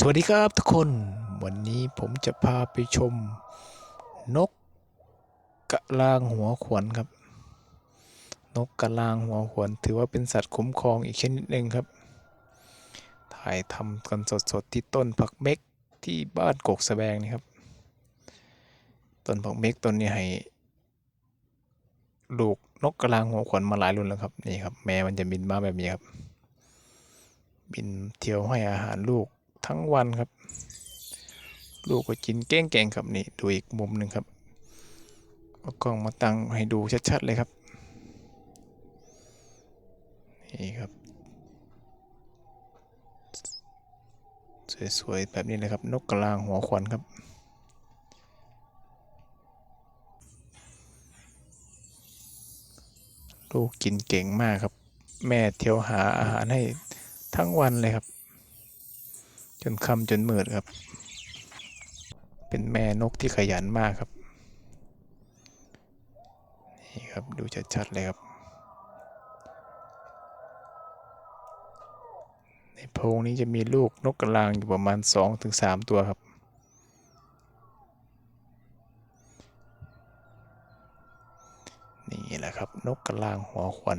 สวัสดีครับทุกคนวันนี้ผมจะพาไปชมนกกระลางหัวขวนครับ นกกระลางหัวขวน ถือว่าเป็นสัตว์คุ้มครองอีกชนิดหนึ่งครับ ถ่ายทำกันสดๆที่ต้นผักเม็กที่บ้านกกสะแบงนี่ครับ ต้นผักเม็กต้นนี้ให้ลูกนกกระลางหัวขวนมาหลายรุ่นแล้วครับนี่ครับแม่มันจะบินมาแบบนี้ครับ บินเที่ยวให้อาหารลูก ทั้งวันครับ ลูกก็กินเก้งๆครับนี่ดูอีกมุมหนึ่งครับเอากล้องมาตั้งให้ดูชัด ๆ เลยครับนี่ครับ สวยๆแบบนี้เลยครับ นกกระลางหัวขวัญครับลูกกินเก่งมากครับ แม่เที่ยวหาอาหารให้ทั้งวันเลยครับ นค่ำจนมืดครับ เป็นแม่นกที่ขยันมากครับ นี่ครับดูชัดๆเลยครับ ในโพรงนี้จะมีลูกนกกระลางอยู่ประมาณ 2-3 ตัวครับนี่แหละครับ นกกระลางหัวขวัญ